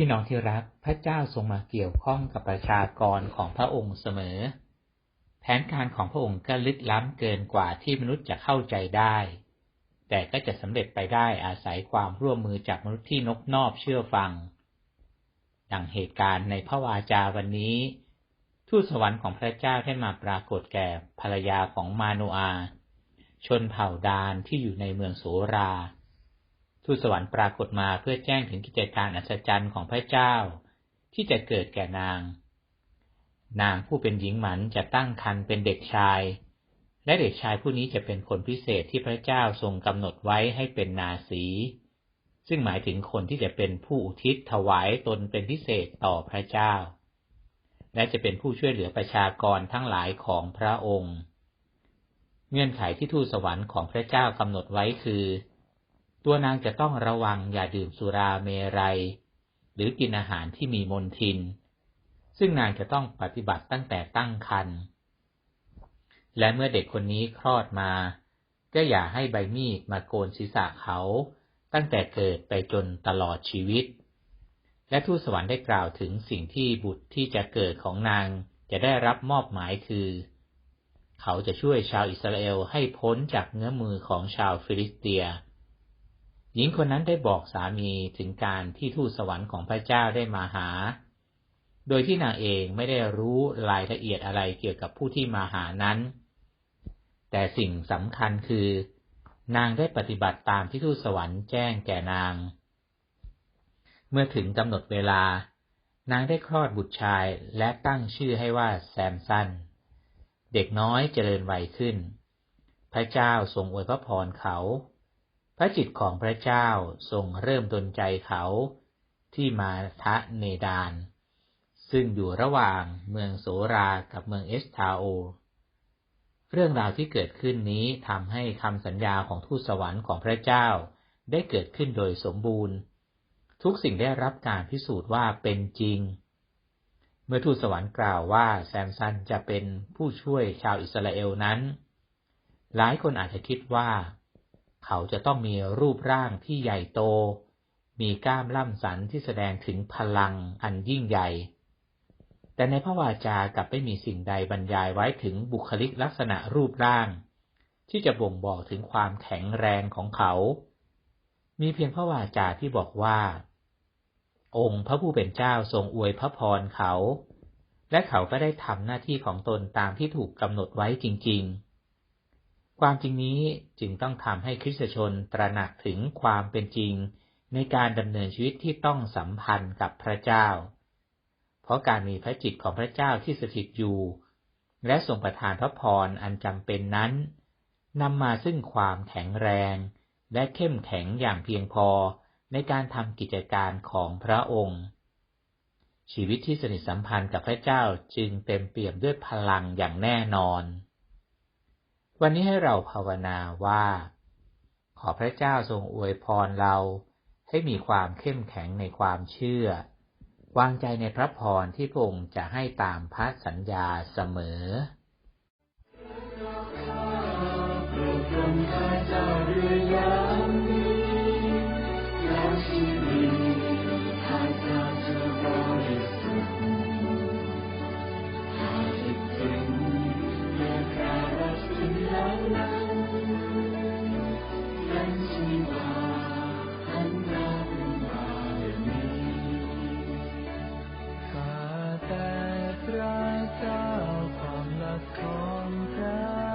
พี่น้องที่รักพระเจ้าทรงมาเกี่ยวข้องกับประชากรของพระองค์เสมอ แผนการของพระองค์ก็ลึกล้ำเกินกว่าที่มนุษย์จะเข้าใจได้ แต่ก็จะสำเร็จไปได้อาศัยความร่วมมือจากมนุษย์ที่นกนอบเชื่อฟัง ดังเหตุการณ์ในพระวาจาวันนี้ ทูตสวรรค์ของพระเจ้าได้มาปรากฏแก่ภรรยาของมาโนอา ชนเผ่าดานที่อยู่ในเมืองโสรา ทูตสวรรค์ปรากฏมาเพื่อแจ้งถึงกิจการอัศจรรย์ของพระเจ้า ที่จะเกิดแก่นาง นางผู้เป็นหญิงหมันจะตั้งครรภ์เป็นเด็กชาย และเด็กชายผู้นี้จะเป็นคนพิเศษที่พระเจ้าทรงกำหนดไว้ให้เป็นนาสี ซึ่งหมายถึงคนที่จะเป็นผู้อุทิศถวายตนเป็นพิเศษต่อพระเจ้า และจะเป็นผู้ช่วยเหลือประชากรทั้งหลายของพระองค์ เงื่อนไขที่ทูตสวรรค์ของพระเจ้ากำหนดไว้คือ ตัวนางจะต้องระวังอย่าดื่มสุราเมรัย หรือกินอาหารที่มีมลทิน ซึ่งนางจะต้องปฏิบัติตั้งแต่ตั้งครรภ์และเมื่อเด็กคนนี้คลอดมา ก็อย่าให้ใบมีดมาโกนศีรษะเขาตั้งแต่เกิดไปจนตลอดชีวิต และทูตสวรรค์ได้กล่าวถึงสิ่งที่บุตรที่จะเกิดของนางจะได้รับมอบหมายคือ เขาจะช่วยชาวอิสราเอลให้พ้นจากเงื้อมือของชาวฟิลิสเตีย หญิงคนนั้นได้บอกสามีถึงการที่ทูตสวรรค์ของพระเจ้าได้มาหา โดยที่นางเองไม่ได้รู้รายละเอียดอะไรเกี่ยวกับผู้ที่มาหานั้น แต่สิ่งสำคัญคือ นางได้ปฏิบัติตามที่ทูตสวรรค์แจ้งแก่นาง เมื่อถึงกำหนดเวลา นางได้คลอดบุตรชายและตั้งชื่อให้ว่าแซมสัน เด็กน้อยเจริญวัยขึ้น พระเจ้าทรงอวยพระพรเขา พระจิตของพระเจ้าทรงเริ่มดลใจเขาที่มาทะเนดาน ซึ่งอยู่ระหว่างเมืองโสรากับเมืองเอสทาโอ เรื่องราวที่เกิดขึ้นนี้ทำให้คำสัญญาของทูตสวรรค์ของพระเจ้าได้เกิดขึ้นโดยสมบูรณ์ ทุกสิ่งได้รับการพิสูจน์ว่าเป็นจริง เมื่อทูตสวรรค์กล่าวว่าแซมซันจะเป็นผู้ช่วยชาวอิสราเอลนั้น หลายคนอาจจะคิดว่า เขาจะต้องมีรูปร่างที่ใหญ่โต มีกล้ามล่ำสันที่แสดงถึงพลังอันยิ่งใหญ่ แต่ในพระวาจากลับไม่มีสิ่งใดบรรยายไว้ถึงบุคลิกลักษณะรูปร่าง ที่จะบ่งบอกถึงความแข็งแรงของเขา มีเพียงพระวาจาที่บอกว่า องค์พระผู้เป็นเจ้าทรงอวยพระพรเขา และเขาก็ได้ทำหน้าที่ของตนตามที่ถูกกำหนดไว้จริง ๆ ความจริงนี้จึงต้องทำให้คริสตชนตระหนักถึงความเป็นจริง ในการดำเนินชีวิตที่ต้องสัมพันธ์กับพระเจ้า เพราะการมีพระจิตของพระเจ้าที่สถิตอยู่ และทรงประทานพระพรอันจำเป็นนั้นนำมาซึ่งความแข็งแรง และเข้มแข็งอย่างเพียงพอในการทำกิจการของพระองค์ ชีวิตที่สนิทสัมพันธ์กับพระเจ้าจึงเต็มเปี่ยมด้วยพลังอย่างแน่นอน วันนี้ให้เราภาวนาว่า ขอพระเจ้าทรงอวยพรเราให้มีความเข้มแข็งในความเชื่อ วางใจในพระพรที่พระองค์จะให้ตามพระสัญญาเสมอ ระเจ้าความรักของพระ